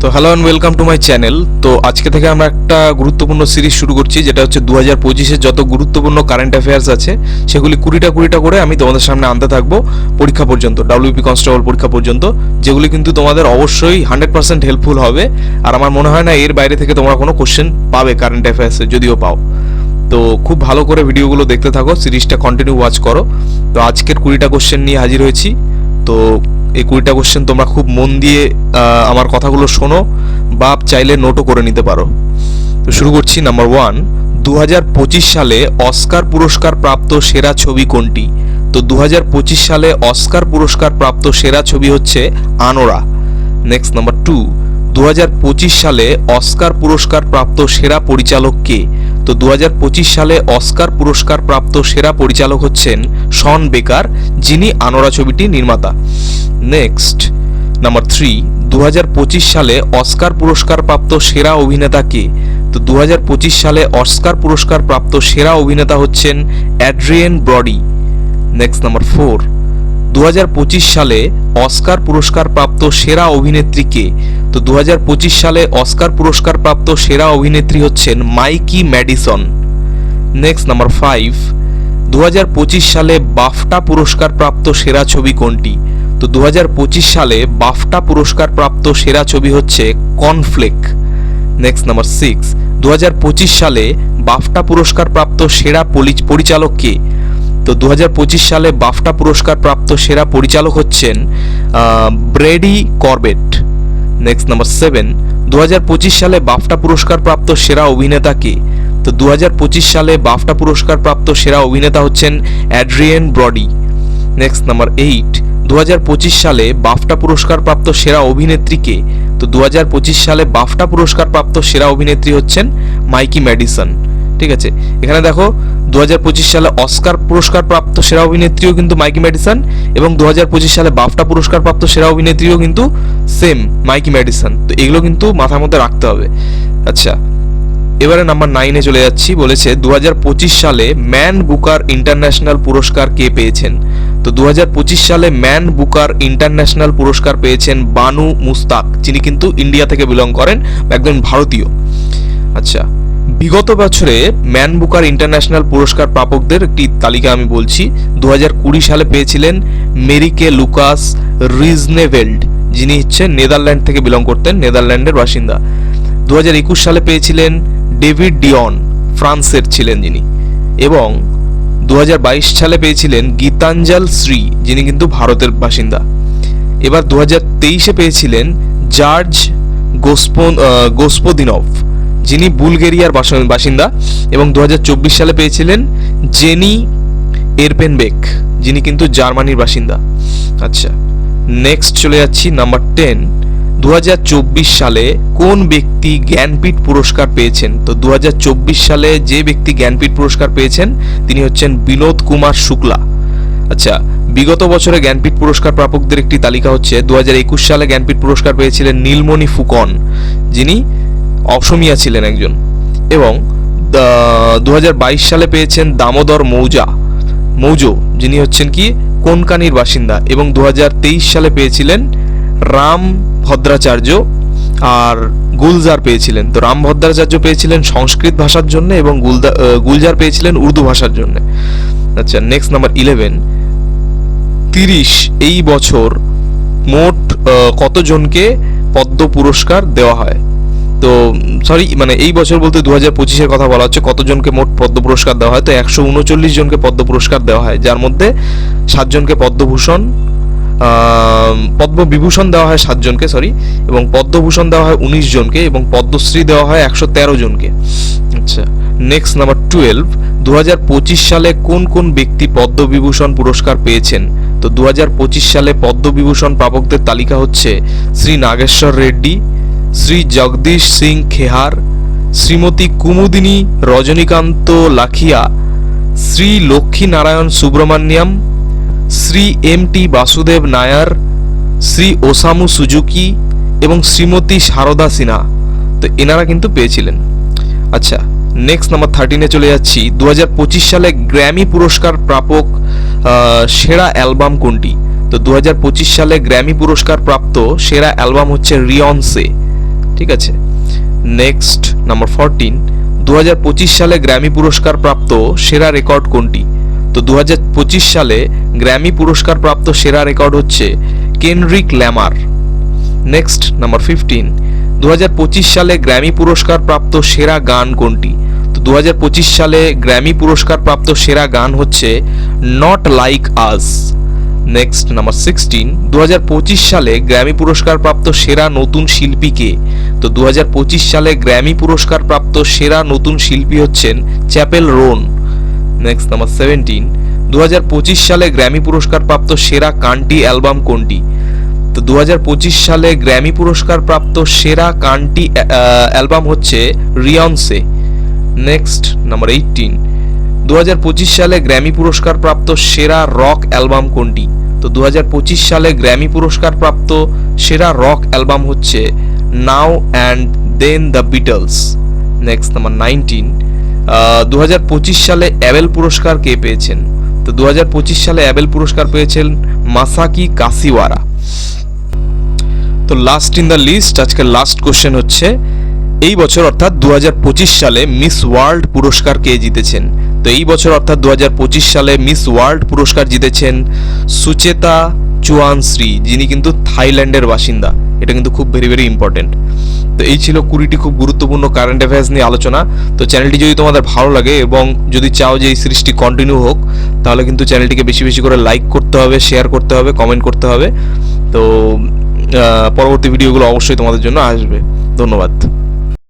তো hello and welcome to my channel তো আজকে থেকে আমরা একটা গুরুত্বপূর্ণ সিরিজ শুরু করছি, যেটা হচ্ছে দু হাজার পঁচিশের যত গুরুত্বপূর্ণ কারেন্ট অ্যাফেয়ার্স আছে, সেগুলি কুড়িটা কুড়িটা করে আমি তোমাদের সামনে আনতে থাকব পরীক্ষা পর্যন্ত ডাব্লিউপি কনস্টেবল পরীক্ষা পর্যন্ত, যেগুলি কিন্তু তোমাদের অবশ্যই হান্ড্রেড পার্সেন্ট হেল্পফুল হবে। আর আমার মনে হয় না এর বাইরে থেকে তোমরা কোনো কোশ্চেন পাবে কারেন্ট অ্যাফেয়ার্সে যদিও পাও। তো খুব ভালো করে ভিডিওগুলো দেখতে থাকো সিরিজটা কন্টিনিউ ওয়াচ করো। তো আজকের কুড়িটা কোশ্চেন নিয়ে হাজির হয়েছি। তো এই কুড়িটা কোশ্চেন তোমরা খুব মন দিয়ে আমার কথাগুলো শোনো বা চাইলে নোটও করে নিতে পারো। তো শুরু করছি নাম্বার ওয়ান দু সালে অস্কার পুরস্কার প্রাপ্ত সেরা ছবি কোনটি? তো দু হাজার পঁচিশ সালে অস্কার পুরস্কার প্রাপ্ত সেরা ছবি হচ্ছে আনোরা। নেক্সট নাম্বার টু দু হাজার পঁচিশ সালে অস্কার পুরস্কার প্রাপ্ত সেরা পরিচালক কে? তো দুহাজার পঁচিশ সালে অস্কার পুরস্কার প্রাপ্ত সেরা পরিচালক হচ্ছেন শন বেকার, যিনি আনোরা ছবিটি নির্মাতা। নেক্সট, নাম্বার থ্রি দু হাজার পঁচিশ সালে অস্কার পুরস্কার প্রাপ্ত সেরা অভিনেতা কে? তো দু হাজার পঁচিশ সালে অস্কার পুরস্কার প্রাপ্ত সেরা অভিনেতা হচ্ছেন Adrien Brody. Next, number four দু হাজার পঁচিশ সালে অস্কার পুরস্কার প্রাপ্ত সেরা অভিনেত্রী কে তো দুহাজার পঁচিশ সালে অস্কার পুরস্কার প্রাপ্ত সেরা অভিনেত্রী হচ্ছেন Mikey Madison. Next number five দুহাজার পঁচিশ সালে বাফটা পুরস্কার প্রাপ্ত সেরা ছবি কোনটি? তো দুহাজার পঁচিশ সালে বাফটা পুরস্কার প্রাপ্ত সেরা ছবি হচ্ছে কর্নফ্লেক নেক্সট নাম্বার সিক্স দু হাজার পঁচিশ সালে বাফটা পুরস্কার প্রাপ্ত সেরা পরিচালক কে তো দু হাজার পঁচিশ সালে বাফটা পুরস্কার প্রাপ্ত সেরা পরিচালক হচ্ছেন Brady Corbet next number seven দুহাজার পঁচিশ সালে বাফটা পুরস্কার প্রাপ্ত সেরা অভিনেতা কে? তো দুহাজার পঁচিশ সালে বাফটা পুরস্কার প্রাপ্ত সেরা অভিনেতা হচ্ছেন Adrien Brody next number eight দু হাজার পঁচিশ সালে বাফটা পুরস্কার প্রাপ্ত সেরা অভিনেত্রী কে? তো দু হাজার পঁচিশ সালে বাফটা পুরস্কার প্রাপ্ত সেরা অভিনেত্রী হচ্ছেন মাইকি ম্যাডিসন। ঠিক আছে। এখানে দেখো দু হাজার পঁচিশ সালে অস্কার পুরস্কার প্রাপ্ত সেরা অভিনেত্রীও কিন্তু মাইকি ম্যাডিসন এবং দু হাজার পঁচিশ সালে বাফটা পুরস্কার প্রাপ্ত সেরা অভিনেত্রীও কিন্তু সেম মাইকি ম্যাডিসন। তো এগুলো কিন্তু মাথার মধ্যে রাখতে হবে। আচ্ছা এবারে নাম্বার নাইনে চলে যাচ্ছি। বলেছে, দুহাজার পঁচিশ সালে ম্যান বুকার ইন্টারন্যাশনাল পুরস্কার কে পেয়েছেন? তো দু হাজার পঁচিশ সালে ম্যান বুকার ইন্টারন্যাশনাল পুরস্কার পেয়েছেন বানু মুস্তাক। যিনি কিন্তু ইন্ডিয়া থেকে বিলং করেন একজন ভারতীয়। আচ্ছা বিগত বছরে ম্যান বুকার ইন্টারন্যাশনাল পুরস্কার প্রাপকদের একটি তালিকা আমি বলছি। দু হাজার কুড়ি সালে পেয়েছিলেন মেরিকে লুকাস রিজনেভেল্ড, যিনি হচ্ছে নেদারল্যান্ড থেকে বিলং করতেন, নেদারল্যান্ডের বাসিন্দা। দু হাজার একুশ সালে পেয়েছিলেন ডেভিড ডিয়ন, ফ্রান্সের ছিলেন যিনি। এবং দু হাজার বাইশ সালে পেয়েছিলেন গীতাঞ্জল শ্রী, যিনি কিন্তু ভারতের বাসিন্দা। এবার দু তেইশে পেয়েছিলেন জার্জ গোসপো গোসপোদিনভ যিনি বুলগেরিয়ার বাসিন্দা এবং দু হাজার চব্বিশ সালে পেয়েছিলেন জেনি এরপেনবেক, যিনি কিন্তু জার্মানির বাসিন্দা। আচ্ছা নেক্সট চলে যাচ্ছি নাম্বার টেন দু সালে কোন ব্যক্তি জ্ঞানপীঠ পুরস্কার পেয়েছেন? তো দু হাজার চব্বিশ সালে যে ব্যক্তি জ্ঞানপীঠ পুরস্কার পেয়েছেন, তিনি হচ্ছেন বিনোদ কুমার শুক্লা। আচ্ছা বিগত বছরে জ্ঞানপীঠ পুরস্কার প্রাপকদের একটি তালিকা হচ্ছে দু হাজার একুশ সালে জ্ঞানপীঠ পুরস্কার পেয়েছিলেন নীলমণি ফুকন, যিনি অসমিয়া ছিলেন একজন। এবং, দু হাজার বাইশ সালে পেয়েছেন দামোদর মৌজা। মৌজো, যিনি হচ্ছেন কি? কোনকানির বাসিন্দা। এবং দু হাজার তেইশ সালে পেয়েছিলেন রাম ভদ্রাচার্য আর গুলজার পেয়েছিলেন। তো রাম ভদ্রাচার্য পেয়েছিলেন সংস্কৃত ভাষার জন্য এবং গুলদা গুলজার পেয়েছিলেন উর্দু ভাষার জন্য। আচ্ছা নেক্সট নাম্বার ইলেভেন তিরিশ, এই বছর মোট কতজনকে পদ্ম পুরস্কার দেওয়া হয়? তো সরি মানে এই বছর বলতে দু হাজার পঁচিশের কথা বলা হচ্ছে, কতজনকে মোট পদ্ম পুরস্কার দেওয়া হয়? তো একশো উনচল্লিশ জনকে পদ্ম পুরস্কার দেওয়া হয়, যার মধ্যে সাতজনকে পদ্মভূষণ পদ্মবিভূষণ দেওয়া হয় সাতজনকে সরি এবং পদ্মভূষণ দেওয়া হয় উনিশ জনকে, এবং পদ্মশ্রী দেওয়া হয় একশো তেরো জনকে। আচ্ছা নেক্সট নাম্বার টুয়েলভ দু হাজার পঁচিশ সালে কোন কোন ব্যক্তি পদ্মবিভূষণ পুরস্কার পেয়েছেন? তো দু হাজার পঁচিশ সালে পদ্মবিভূষণ প্রাপকদের তালিকা হচ্ছে Shri Nageshwar Reddy Shri Jagdish Singh Khehar, Shrimati Kumudini Rajanikant Lakhia, Shri Lakshmi Narayan Subramaniam Shri M T Vasudev Nair, Shri Osamu Suzuki এবং শ্রীমতী সারদা সিনহা। তো এনারা কিন্তু পেয়েছিলেন। আচ্ছা নেক্সট নাম্বার থার্টিনে চলে যাচ্ছি। দু হাজার পঁচিশ সালে গ্র্যামি পুরস্কার প্রাপক সেরা অ্যালবাম কোনটি? তো দু হাজার পঁচিশ সালে গ্র্যামি পুরস্কার প্রাপ্ত সেরা অ্যালবাম হচ্ছে রিয়নসে ঠিক আছে? নেক্সট নাম্বার ফোরটিন দু সালে গ্র্যামি পুরস্কার প্রাপ্ত সেরা রেকর্ড কোনটি? তো দুহাজার পঁচিশ সালে গ্র্যামি পুরস্কার প্রাপ্ত সেরা রেকর্ড হচ্ছে Kendrick Lamar next number fifteen দু হাজার পঁচিশ সালে গ্র্যামি পুরস্কার প্রাপ্ত সেরা গান কোনটি? তো দু হাজার পঁচিশ সালে গ্র্যামি পুরস্কার প্রাপ্ত সেরা গান হচ্ছে not like us next number sixteen দু হাজার পঁচিশ সালে গ্র্যামি পুরস্কার প্রাপ্ত সেরা নতুন শিল্পী কে? তো দুহাজার পঁচিশ সালে গ্র্যামি পুরস্কার প্রাপ্ত সেরা নতুন শিল্পী হচ্ছেন Chappell Roan next number seventeen দু সালে গ্র্যামি পুরস্কার প্রাপ্ত সেরা কান্টি অ্যালবাম কোনটি? তো দু হাজার পঁচিশ সালে গ্র্যামি পুরস্কার প্রাপ্ত সেরা কান্টি অ্যালবাম হচ্ছে রিয়নসে নেক্সট নাম্বার এইটিন দু হাজার পঁচিশ সালে গ্র্যামি পুরস্কার প্রাপ্ত সেরা রক অ্যালবাম কোনটি? তো দু হাজার পঁচিশ সালে গ্র্যামি পুরস্কার প্রাপ্ত সেরা রক অ্যালবাম হচ্ছে now and then the Beatles next number nineteen দু সালে অ্যাবেল পুরস্কার কে পেয়েছেন? তো দুহাজার পঁচিশ সালে অ্যাবেল পুরস্কার পেয়েছেন মাসাকি কাসিওয়ারা। তো লাস্ট ইন দ্য লিস্ট আজকের লাস্ট কোশ্চেন হচ্ছে, এই বছর অর্থাৎ দু হাজার পঁচিশ সালে মিস ওয়ার্ল্ড পুরস্কার কে জিতেছেন? তো এই বছর অর্থাৎ দু হাজার পঁচিশ সালে মিস ওয়ার্ল্ড পুরস্কার জিতেছেন সুচেতা চুয়ানশ্রী, যিনি কিন্তু থাইল্যান্ডের বাসিন্দা। এটা কিন্তু খুব ভেরি ভেরি ইম্পর্টেন্ট তো এই ছিল কুড়িটি খুব গুরুত্বপূর্ণ কারেন্ট অ্যাফেয়ার্স নিয়ে আলোচনা। তো চ্যানেলটি যদি তোমাদের ভালো লাগে এবং যদি চাও যে এই সিরিজটি কন্টিনিউ হোক, তাহলে কিন্তু চ্যানেলটিকে বেশি বেশি করে লাইক করতে হবে শেয়ার করতে হবে কমেন্ট করতে হবে। তো পরবর্তী ভিডিওগুলো অবশ্যই তোমাদের জন্য আসবে। ধন্যবাদ।